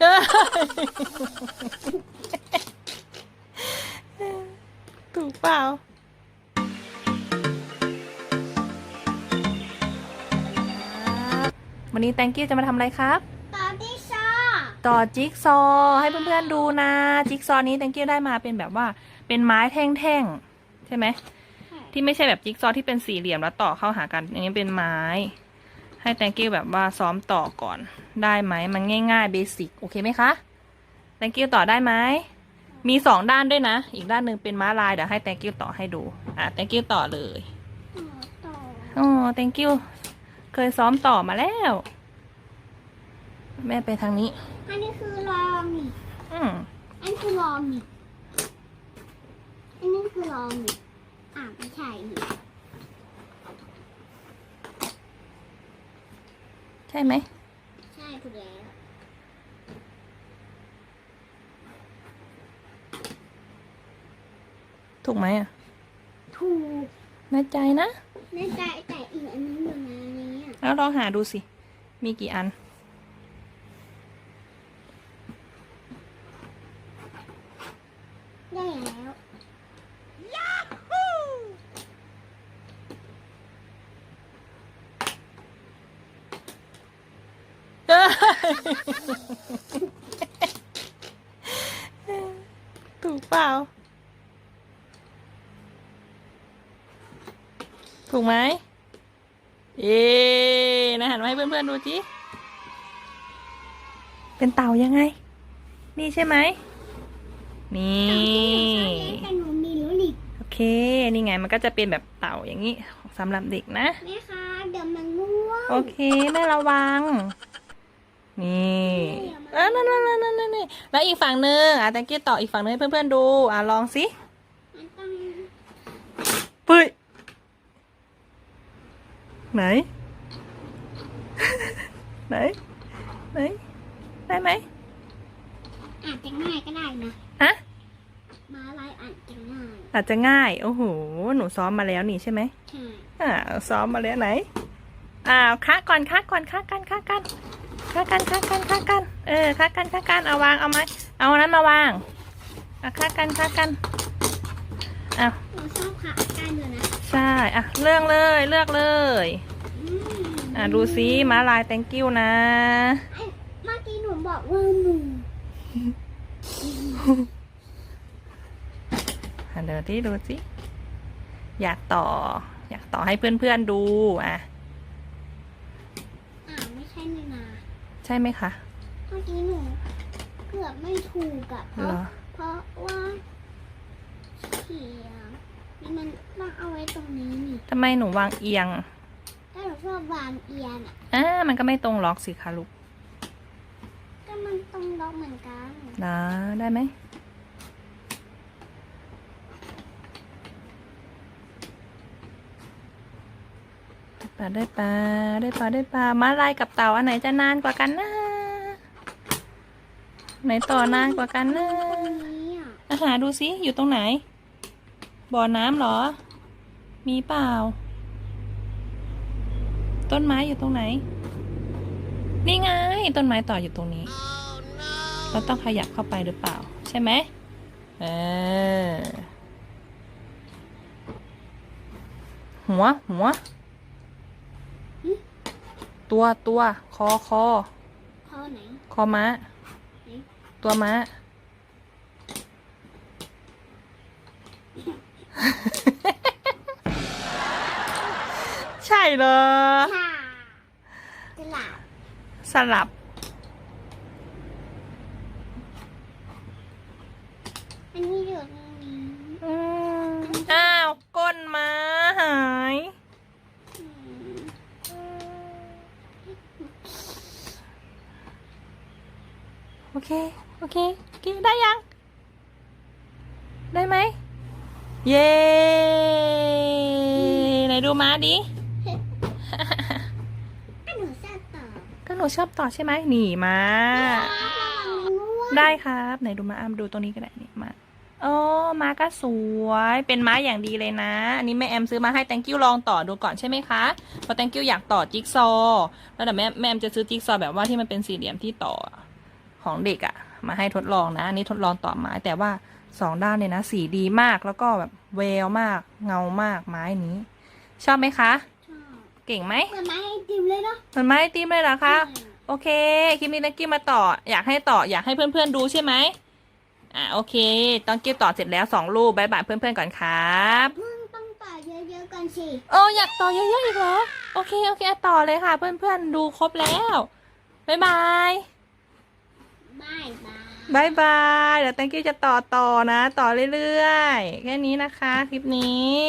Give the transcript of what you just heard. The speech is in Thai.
เอ้ยถูกเปล่าวันนี้ thank you จะมาทำอะไรครับตอนที่ชอต่อจิ๊กซอว์ให้เพื่อนๆดูนะ จิ๊กซอว์นี้ thank you ได้มาเป็นแบบว่า เป็นไม้แท่งๆ ใช่ไหม ที่ไม่ใช่แบบจิ๊กซอว์ที่เป็นสี่เหลี่ยมแล้วต่อเข้าหากัน อย่างนี้เป็นไม้ ให้ thank you แบบว่าซ้อมต่อก่อนได้ไหมมันง่ายๆเบสิกโอเคไหมคะ thank you ต่อได้ไหมมีสองด้านด้วยนะ อีกด้านหนึ่งเป็นม้าลายเดี๋ยวให้ thank you ต่อให้ดูอะ thank you ต่อเลยต่ออ๋อ thank you เคยซ้อมต่อมาแล้ว แม่ไปทางนี้ อันนี้คือลองนี่อืมอันนี้คือลองนี่อันนี้คือลองนี่อ่าไม่ใช่นี่ ใช่ไหม ใช่ถูกแล้ว ถูกไหมอะ ถูกแน่ใจนะในใจแต่อีกอันนึงอยู่ในนี้อะแล้วลองหาดูสิ มีกี่อัน ได้แล้ว ถูกเปล่า ถูกไหมเย้นะหันมาให้เพื่อนๆดูจิเป็นเต่ายังไง นี่ใช่ไหม นี่แต่หนูมีแล้วหลิกโอเค นี่ไงมันก็จะเป็นแบบเต่าอย่างนี้สำหรับเด็กนะ แม่คะ เดี๋ยวมันง่วง โอเค แม่ระวัง นี่เออนั่นนั่นนั่นนั่นนั่นนี่แล้วอีกฝั่งหนึ่งอะแตงกี้ต่ออีกฝั่งหนึงให้เพื่อนๆดู อะลองสิมันต้องปุ้ยไหน ไหน ไหน ได้ไหมอาจจะง่ายก็ได้นะฮะ มาลายอาจจะง่ายอาจจะง่าย โอ้โห หนูซ้อมมาแล้วนี่ใช่ไหม ใช่อ่าซ้อมมาแล้วไหนอ้าวค้าก่อนค้าก่อนค้ากันค้ากัน ค้ากันค้ากันค้ากัน เออค้ากันค้ากันเอาวางเอาไหมเอาอันนั้นมาวางอะค้ากันค้ากันอ้าวหนูชอบขาการอยู่นะใช่อะเลือกเลยเลือกเลยอืมอะดูซิม้าลาย thank you นะ ไอ้เมื่อกี้หนูบอกว่าหนูอะเดี๋ยวที่ดูสิอยากต่อ อยากต่อให้เพื่อนๆดูอะ อ่าไม่ใช่นี่นา ใช่ไหมคะ เมื่อกี้หนูเกือบไม่ถูกอะเพเหรราะอเพราะว่าเขียงนี่มันต้องเอาไว้ตรงนี้นี่ทำไมหนูวางเอียงถ้าหนูชอบวางเอียงอะอ่ามันก็ไม่ตรงล็อกสิคะลูกก็มันตรงล็อกเหมือนกันนะได้ไหม ปลาได้ปลาได้ปลาได้ปลามาลายกับเต่าอันไหนจะนานกว่ากันนะ ไหนต่อนานกว่ากันนะอะอาหาดูสิอยู่ตรงไหน บ่อน้ำเหรอ มีเปล่า ต้นไม้อยู่ตรงไหน นี่ไง ต้นไม้ต่ออยู่ตรงนี้ เราต้องขยับเข้าไปหรือเปล่า ใช่ไหมเออหัวหัว ตัวตัวคอคอข้อไหนคอม้าไหนตัวม้า ใช่เลยค่ะ จะหลับ สลับ เค โอเค โอเค ได้ยัง ได้ไหม เย้ไหนดูม้าดิก็หนูชอบต่อก็หนูชอบต่อใช่ไหมหนีมาระวังง่วงได้ครับ ไหนดูมาอ้ามดูตรงนี้ก็ได้นี่มาโอ้ม้าก็สวย เป็นม้าอย่างดีเลยนะ อันนี้แม่แอมซื้อมาให้ thank you ลองต่อดูก่อนใช่ไหมคะ เพราะ thank you อยากต่อจิ๊กซอว์แล้วเดี๋ยวแม่แม่แอมจะซื้อจิ๊กซอว์แบบว่าที่มันเป็นสี่เหลี่ยมที่ต่อ ของเด็กอะมาให้ทดลองนะอันนี้ทดลองต่อไม้แต่ว่าสองด้านเนี่ยนะสีดีมากแล้วก็แบบแววมากเงามากไม้นี้ ชอบไหมคะชอบเก่งไหมเหมือนไม้ไอติมเลยเนาะเหมือนไม้ไอติมเลยเหรอคะ โอเคคลิปนี้นักกี้มาต่อ อยากให้ต่ออยากให้เพื่อนๆดูใช่ไหมอ่าโอเคต้องกี้ต่อเสร็จแล้วสองรูปบายบายเพื่อนๆก่อนครับเพิ่งต้องต่อเยอะๆกันสิโอ้อยากต่อเยอะๆอีกเหรอโอเคโอเคอะต่อเลยค่ะ เพื่อนๆดูครบแล้วบายบายบายบาย บายบายเดี๋ยวแตงกี้จะต่อต่อนะ ต่อเรื่อยๆ แค่นี้นะคะ คลิปนี้